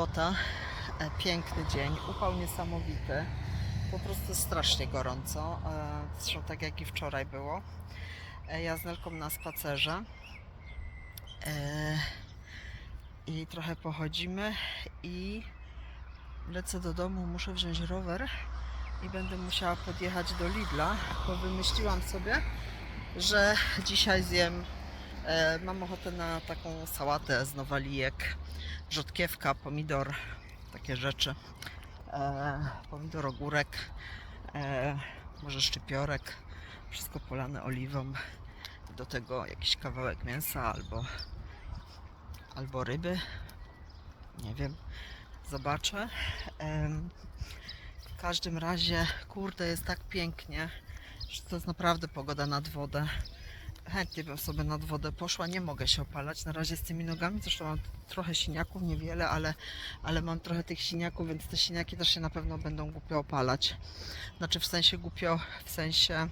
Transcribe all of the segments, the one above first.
sobota, e, piękny dzień, upał niesamowity, po prostu strasznie gorąco, e, zresztą tak jak i wczoraj było. E, Ja z Nelką na spacerze. I trochę pochodzimy i lecę do domu, muszę wziąć rower i będę musiała podjechać do Lidla, bo wymyśliłam sobie, że dzisiaj zjem mam ochotę na taką sałatę z nowalijek, rzodkiewka, pomidor, takie rzeczy. E, pomidor, ogórek, e, może szczypiorek, wszystko polane oliwą. Do tego jakiś kawałek mięsa albo, albo ryby. Nie wiem, zobaczę. W każdym razie, kurde, jest tak pięknie, że to jest naprawdę pogoda nad wodę chętnie bym sobie nad wodę poszła. Nie mogę się opalać na razie z tymi nogami. Zresztą mam trochę siniaków, niewiele, ale, ale mam trochę tych siniaków, więc te siniaki też się na pewno będą głupio opalać. Znaczy w sensie głupio, w sensie,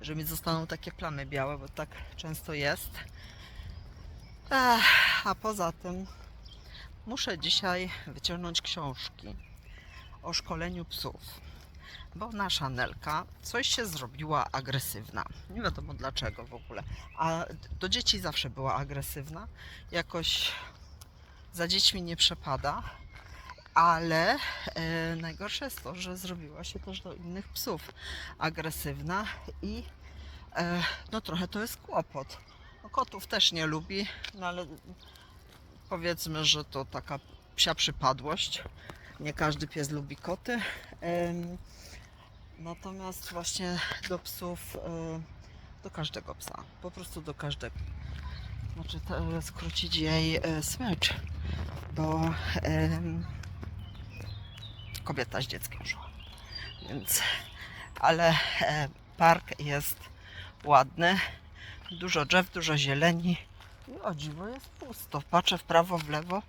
że mi zostaną takie plamy białe, bo tak często jest. Ech, a poza tym muszę dzisiaj wyciągnąć książki o szkoleniu psów bo nasza Nelka coś się zrobiła agresywna. Nie wiadomo dlaczego w ogóle. A do dzieci zawsze była agresywna. Jakoś za dziećmi nie przepada. Ale e, najgorsze jest to, że zrobiła się też do innych psów agresywna i e, no trochę to jest kłopot. No, kotów też nie lubi, no ale powiedzmy, że to taka psia przypadłość. Nie każdy pies lubi koty. Natomiast właśnie do psów, y, do każdego psa, po prostu do każdego. Znaczy skrócić jej y, smycz, bo kobieta z dzieckiem szła. Więc, ale e, park jest ładny, dużo drzew, dużo zieleni. I o dziwo jest pusto. Patrzę w prawo, w lewo,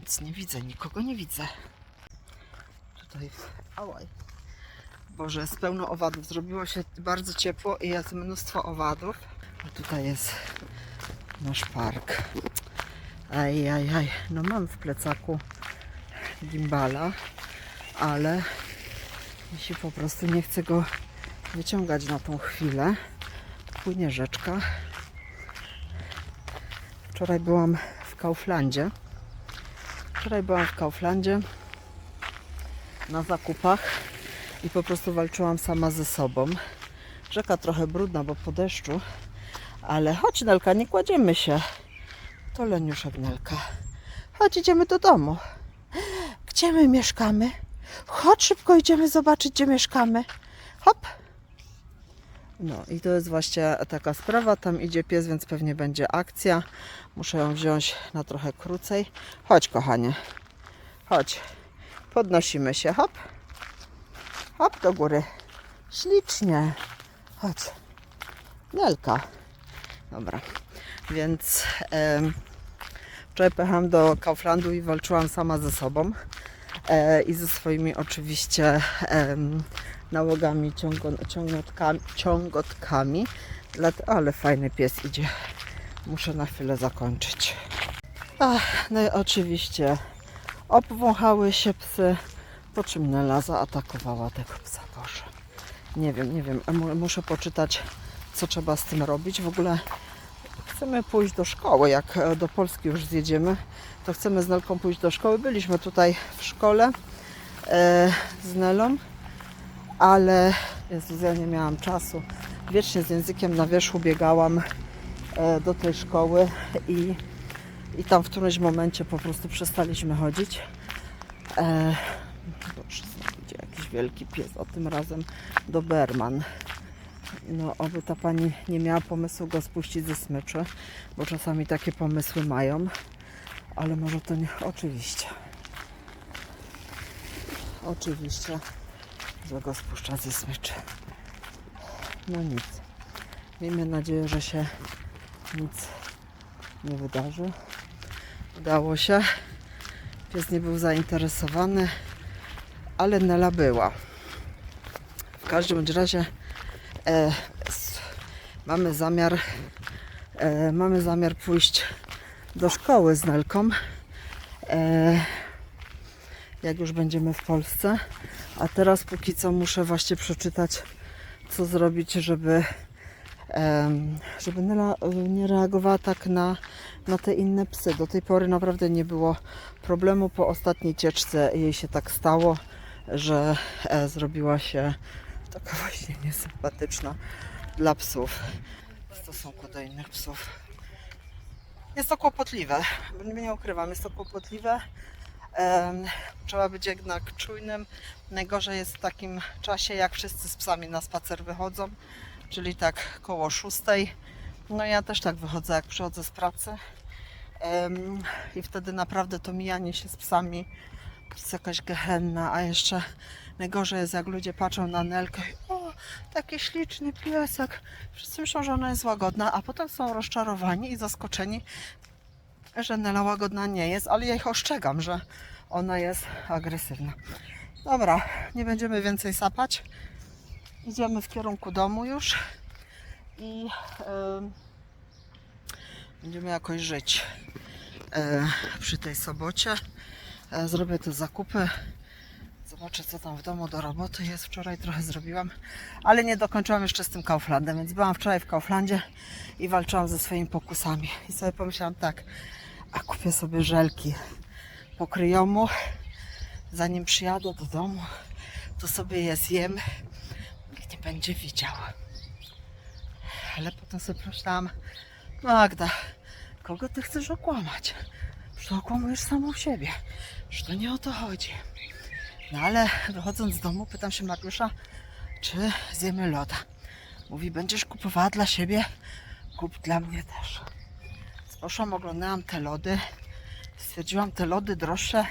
nic nie widzę, nikogo nie widzę. Tutaj, ałaj. Boże, jest pełno owadów. Zrobiło się bardzo ciepło i jest mnóstwo owadów. A tutaj jest nasz park. Aj, aj, aj. No mam w plecaku gimbala, ale mi się po prostu nie chce go wyciągać na tą chwilę. Płynie rzeczka. Wczoraj byłam w Kauflandzie. Wczoraj byłam w Kauflandzie na zakupach i po prostu walczyłam sama ze sobą. Rzeka trochę brudna, bo po deszczu, ale chodź Nelka, nie kładziemy się. To leniuszek Nelka. Chodź, idziemy do domu. Gdzie my mieszkamy? Chodź szybko, idziemy zobaczyć, gdzie mieszkamy. Hop. No i to jest właśnie taka sprawa. Tam idzie pies, więc pewnie będzie akcja. Muszę ją wziąć na trochę krócej. Chodź, kochanie. Chodź. Podnosimy się. Hop. Hop do góry. Ślicznie. Chodź. Nelka. Dobra. Więc em, wczoraj pojechałam do Kauflandu i walczyłam sama ze sobą. E, I ze swoimi oczywiście em, nałogami, ciągo, ciągotkami, ciągotkami. Ale fajny pies idzie. Muszę na chwilę zakończyć. Ach, no i oczywiście obwąchały się psy. Po czym Nela zaatakowała tego psa, Boże. Nie wiem, nie wiem. Mu- Muszę poczytać, co trzeba z tym robić. W ogóle chcemy pójść do szkoły. Jak e, do Polski już zjedziemy, to chcemy z Nelką pójść do szkoły. Byliśmy tutaj w szkole e, z Nelą, ale Jezus, ja nie miałam czasu. Wiecznie z językiem na wierzchu biegałam e, do tej szkoły i, i tam w którymś momencie po prostu przestaliśmy chodzić. E, Boże, idzie jakiś wielki pies, a tym razem Doberman. No, oby ta pani nie miała pomysłu go spuścić ze smyczy, bo czasami takie pomysły mają, ale może to nie. Oczywiście. Oczywiście, że go spuszcza ze smyczy. No nic. Miejmy nadzieję, że się nic nie wydarzy. Udało się. Pies nie był zainteresowany ale Nela była. W każdym razie e, s, mamy zamiar e, mamy zamiar pójść do szkoły z Nelką e, jak już będziemy w Polsce. A teraz póki co muszę właśnie przeczytać, co zrobić, żeby, żeby Nela nie reagowała tak na, na te inne psy. Do tej pory naprawdę nie było problemu. Po ostatniej cieczce jej się tak stało, że e, zrobiła się taka właśnie niesympatyczna dla psów w stosunku do innych psów. Jest to kłopotliwe, nie ukrywam, jest to kłopotliwe. Trzeba być jednak czujnym. Najgorzej jest w takim czasie, jak wszyscy z psami na spacer wychodzą, czyli tak koło szóstej. No ja też tak wychodzę, jak przychodzę z pracy. I wtedy naprawdę to mijanie się z psami to jest jakaś gehenna, a jeszcze najgorzej jest, jak ludzie patrzą na Nelkę o, taki śliczny piesek. Wszyscy myślą, że ona jest łagodna, a potem są rozczarowani i zaskoczeni, że Nela łagodna nie jest, ale ja ich ostrzegam, że ona jest agresywna. Dobra, nie będziemy więcej sapać. Idziemy w kierunku domu już i em, będziemy jakoś żyć e, przy tej sobocie. E, zrobię te zakupy. Zobaczę, co tam w domu do roboty jest. Wczoraj trochę zrobiłam, ale nie dokończyłam jeszcze z tym Kauflandem, więc byłam wczoraj w Kauflandzie i walczyłam ze swoimi pokusami. I sobie pomyślałam tak, a kupię sobie żelki pokryjomu. Zanim przyjadę do domu, to sobie je zjem. Będzie widział. Ale potem sobie pomyślałam, Magda, kogo ty chcesz okłamać? Że okłamujesz samą siebie. Że to nie o to chodzi. No ale wychodząc z domu, pytam się Mariusza, czy zjemy loda. Mówi, będziesz kupowała dla siebie, kup dla mnie też. Poszłam, oglądałam te lody. Stwierdziłam, te lody droższe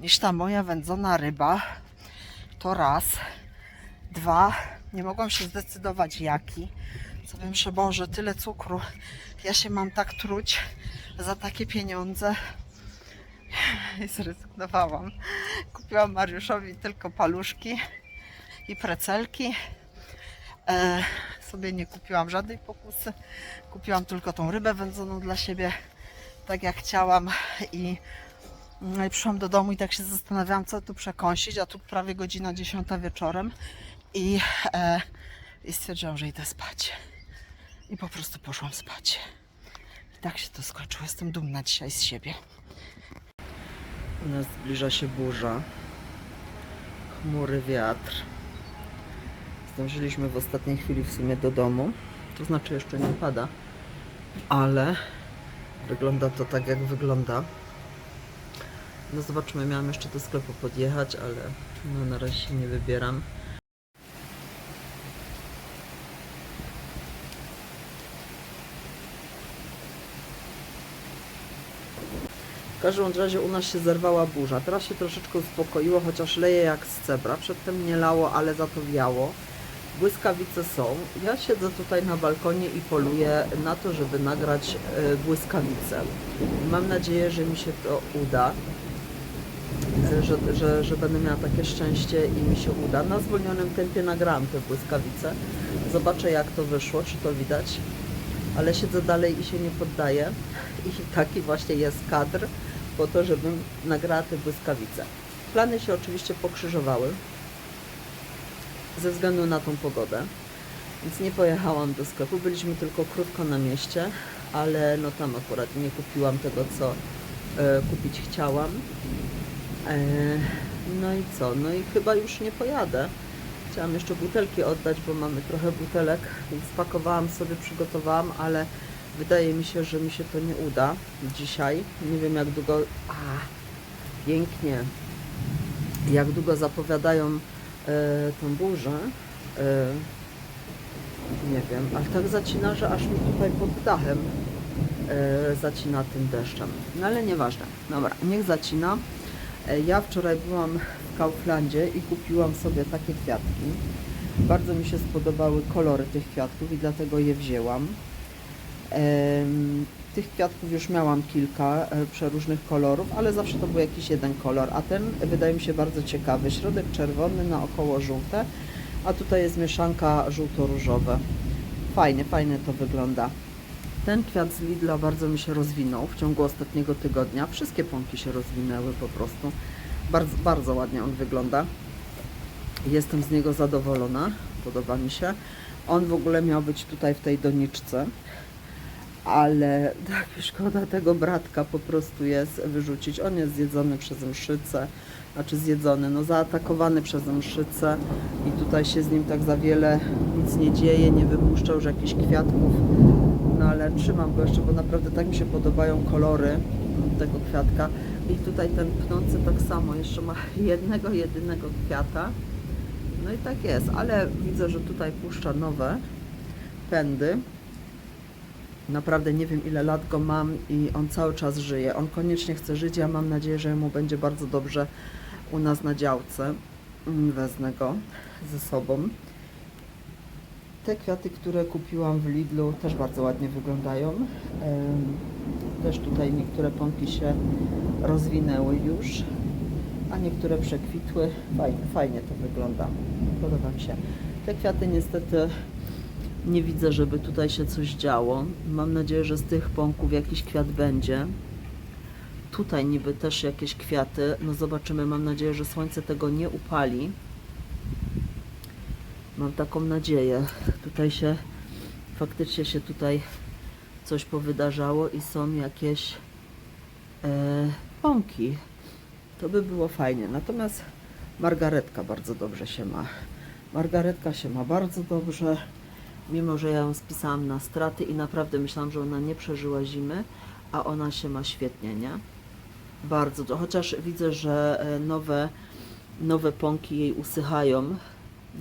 niż ta moja wędzona ryba. To raz. Dwa, nie mogłam się zdecydować jaki. Sobie myślę, Boże, tyle cukru. Ja się mam tak truć za takie pieniądze. I zrezygnowałam. Kupiłam Mariuszowi tylko paluszki i precelki. E, sobie nie kupiłam żadnej pokusy. Kupiłam tylko tą rybę wędzoną dla siebie, tak jak chciałam. I, no i przyszłam do domu i tak się zastanawiałam, co tu przekąsić, a tu prawie godzina 10 wieczorem. I, e, i stwierdziłam, że idę spać. I po prostu poszłam spać. I tak się to skończyło. Jestem dumna dzisiaj z siebie. U nas zbliża się burza. Chmury, wiatr. Zdążyliśmy w ostatniej chwili w sumie do domu. To znaczy jeszcze nie pada, ale wygląda to tak jak wygląda. No zobaczymy, miałam jeszcze do sklepu podjechać, ale no na razie się nie wybieram. W każdym razie u nas się zerwała burza. Teraz się troszeczkę uspokoiło, chociaż leje jak z cebra. Przedtem nie lało, ale za to wiało. Błyskawice są. Ja siedzę tutaj na balkonie i poluję na to, żeby nagrać e, błyskawice. Mam nadzieję, że mi się to uda. Że, że, że będę miała takie szczęście i mi się uda. Na zwolnionym tempie nagrałam te błyskawice. Zobaczę jak to wyszło, czy to widać. Ale siedzę dalej i się nie poddaję. I taki właśnie jest kadr po to, żebym nagrała te błyskawice. Plany się oczywiście pokrzyżowały ze względu na tą pogodę, więc nie pojechałam do sklepu. Byliśmy tylko krótko na mieście, ale no tam akurat nie kupiłam tego, co e, kupić chciałam. E, no i co? No i chyba już nie pojadę. Chciałam jeszcze butelki oddać, bo mamy trochę butelek, więc spakowałam sobie, przygotowałam, ale wydaje mi się, że mi się to nie uda dzisiaj. Nie wiem jak długo. A, pięknie. Jak długo zapowiadają e, tą burzę. E, nie wiem, ale tak zacina, że aż mi tutaj pod dachem e, zacina tym deszczem. No ale nieważne. Dobra, niech zacina. E, Ja wczoraj byłam w Kauflandzie i kupiłam sobie takie kwiatki. Bardzo mi się spodobały kolory tych kwiatków i dlatego je wzięłam. Tych kwiatków już miałam kilka e, przeróżnych kolorów, ale zawsze to był jakiś jeden kolor, a ten wydaje mi się bardzo ciekawy. Środek czerwony, naokoło żółte, a tutaj jest mieszanka żółto-różowe. Fajnie, fajnie to wygląda. Ten kwiat z Lidla bardzo mi się rozwinął w ciągu ostatniego tygodnia. Wszystkie pąki się rozwinęły po prostu. Bardzo, bardzo ładnie on wygląda. Jestem z niego zadowolona. Podoba mi się. On w ogóle miał być tutaj w tej doniczce, ale tak szkoda tego bratka po prostu jest wyrzucić. On jest zjedzony przez mszycę, znaczy zjedzony, no zaatakowany przez mszycę i tutaj się z nim tak za wiele nic nie dzieje, nie wypuszczał już jakichś kwiatków, no ale trzymam go jeszcze, bo naprawdę tak mi się podobają kolory tego kwiatka i tutaj ten pnący tak samo, jeszcze ma jednego, jedynego kwiata, no i tak jest, ale widzę, że tutaj puszcza nowe pędy. Naprawdę nie wiem ile lat go mam i on cały czas żyje. On koniecznie chce żyć. Ja mam nadzieję, że mu będzie bardzo dobrze u nas na działce. Mm, Wezmę go ze sobą. Te kwiaty, które kupiłam w Lidlu też bardzo ładnie wyglądają. Też tutaj niektóre pąki się rozwinęły już, a niektóre przekwitły. Fajnie, fajnie to wygląda. Podoba mi się. Te kwiaty niestety nie widzę, żeby tutaj się coś działo. Mam nadzieję, że z tych pąków jakiś kwiat będzie. Tutaj niby też jakieś kwiaty. No zobaczymy. Mam nadzieję, że słońce tego nie upali. Mam taką nadzieję. Tutaj się faktycznie się tutaj coś powydarzało i są jakieś e, pąki. To by było fajnie. Natomiast margaretka bardzo dobrze się ma. Margaretka się ma bardzo dobrze mimo że ja ją spisałam na straty i naprawdę myślałam, że ona nie przeżyła zimy, a ona się ma świetnie, nie? Bardzo, to, chociaż widzę, że e, nowe, nowe pąki jej usychają,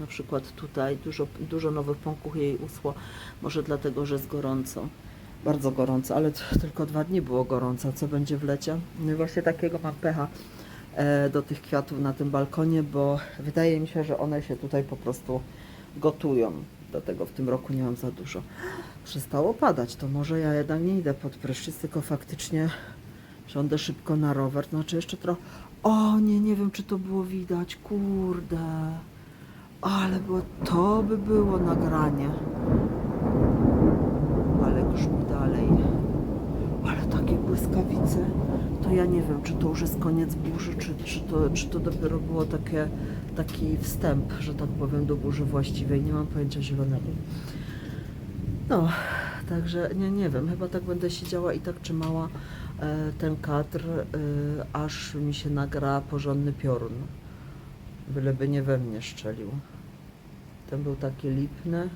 na przykład tutaj dużo, dużo nowych pąków jej uschło, może dlatego, że jest gorąco, bardzo gorąco, ale tylko dwa dni było gorąco, co będzie w lecie? No i właśnie takiego mam pecha e, do tych kwiatów na tym balkonie, bo wydaje mi się, że one się tutaj po prostu gotują. Dlatego w tym roku nie mam za dużo. Przestało padać, to może ja jednak nie idę pod prysznic, tylko faktycznie siądę szybko na rower. Znaczy jeszcze trochę... O nie, nie wiem czy to było widać, kurde. Ale było, to by było nagranie. Ale grzmi dalej. Ale takie błyskawice. To ja nie wiem, czy to już jest koniec burzy, czy, czy, to, czy to dopiero było takie, taki wstęp, że tak powiem, do burzy właściwej. Nie mam pojęcia zielonego. No, także nie, nie wiem, chyba tak będę siedziała i tak trzymała e, ten kadr, e, aż mi się nagra porządny piorun. Byleby nie we mnie szczelił. Ten był taki lipny.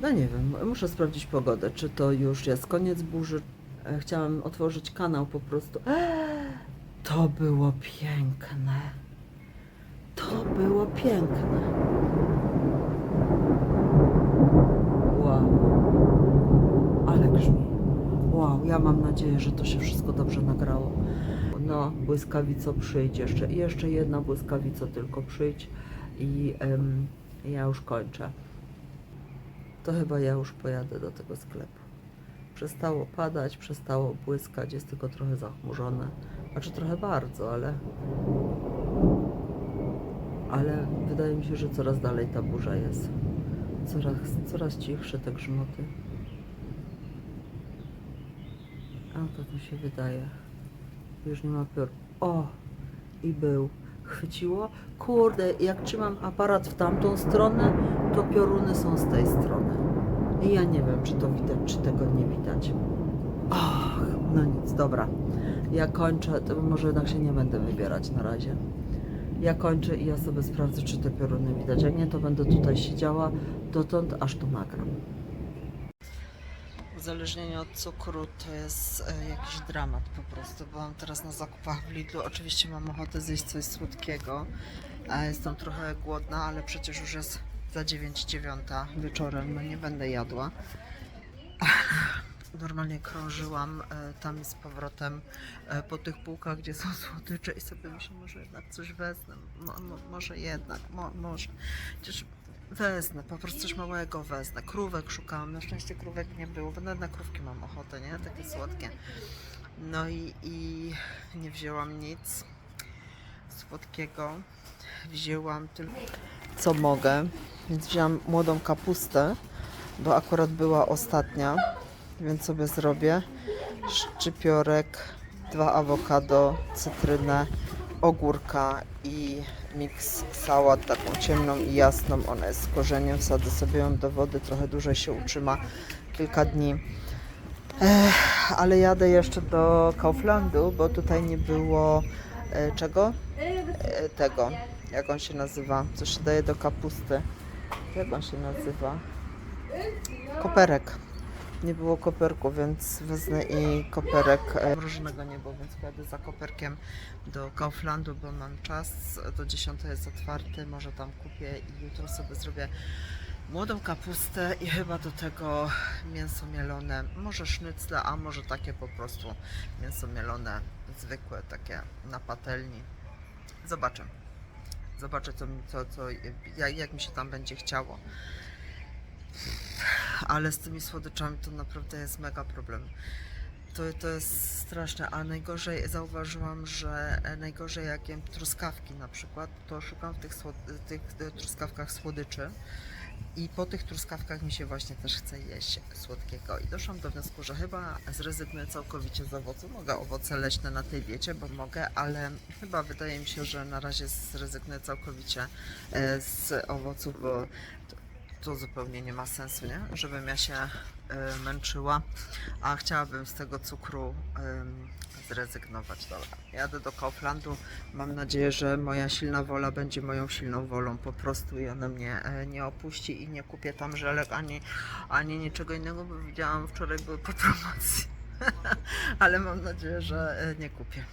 No nie wiem, muszę sprawdzić pogodę, czy to już jest koniec burzy. E, Chciałam otworzyć kanał po prostu. To było piękne. To było piękne. Wow. Ale grzmi. Wow, ja mam nadzieję, że to się wszystko dobrze nagrało. No, błyskawico przyjdź jeszcze. Jeszcze jedna błyskawica tylko przyjdź i ja już kończę. To chyba ja już pojadę do tego sklepu. Przestało padać, przestało błyskać, jest tylko trochę zachmurzone. Znaczy trochę bardzo, ale ale wydaje mi się, że coraz dalej ta burza jest. Coraz, coraz cichsze te grzmoty. A tak mi się wydaje. Już nie ma piór. O! I był. Chwyciło. Kurde, jak trzymam aparat w tamtą stronę, to pioruny są z tej strony. I ja nie wiem, czy to widać, czy tego nie widać. Ach, no nic, dobra. Ja kończę, to może jednak się nie będę wybierać na razie. Ja kończę i ja sobie sprawdzę, czy te pioruny widać. Jak nie, to będę tutaj siedziała dotąd, aż to nagram. Uzależnienie od cukru to jest e, jakiś dramat po prostu. Byłam teraz na zakupach w Lidlu. Oczywiście mam ochotę zjeść coś słodkiego. Jestem trochę głodna, ale przecież już jest za 9.09 wieczorem. No nie będę jadła. Normalnie krążyłam e, tam i z powrotem e, po tych półkach, gdzie są słodycze i sobie myślę, może jednak coś wezmę. Mo, mo, może jednak, mo, może. Chociaż wezmę, po prostu coś małego wezmę. Krówek szukałam, na szczęście krówek nie było, bo nawet na krówki mam ochotę, nie? Takie słodkie. No i, i nie wzięłam nic słodkiego. Wzięłam tylko co mogę, więc wzięłam młodą kapustę bo akurat była ostatnia, więc sobie zrobię szczypiorek, dwa awokado, cytrynę, ogórka i miks sałat, taką ciemną i jasną. Ona jest z korzeniem, wsadzę sobie ją do wody, trochę dłużej się utrzyma, kilka dni. Ech, ale jadę jeszcze do Kauflandu, bo tutaj nie było e, czego? E, tego, jak on się nazywa, co się daje do kapusty. Jak on się nazywa? Koperek. Nie było koperku, więc wezmę i koperek. E, Mrożonego nie było, więc pojadę za koperkiem do Kauflandu, bo mam czas. Do 10 jest otwarty, może tam kupię i jutro sobie zrobię młodą kapustę i chyba do tego mięso mielone. Może sznycle, a może takie po prostu mięso mielone, zwykłe, takie na patelni. Zobaczę. Zobaczę, co, co, co, jak, jak mi się tam będzie chciało. Ale z tymi słodyczami to naprawdę jest mega problem. To, to jest straszne, a najgorzej zauważyłam, że e, najgorzej jak jem truskawki na przykład, to szukam w tych, tych e, truskawkach słodyczy i po tych truskawkach mi się właśnie też chce jeść słodkiego i doszłam do wniosku, że chyba zrezygnuję całkowicie z owoców. Mogę owoce leśne na tej diecie, bo mogę, ale chyba wydaje mi się, że na razie zrezygnuję całkowicie e, z owoców, bo to, zupełnie nie ma sensu, nie? Żebym ja się e, męczyła, a chciałabym z tego cukru zrezygnować. Dobra, jadę do Kauflandu. Mam nadzieję, że moja silna wola będzie moją silną wolą po prostu i ona mnie e, nie opuści i nie kupię tam żelek ani, ani niczego innego, bo widziałam wczoraj były po promocji. Ale mam nadzieję, że e, nie kupię.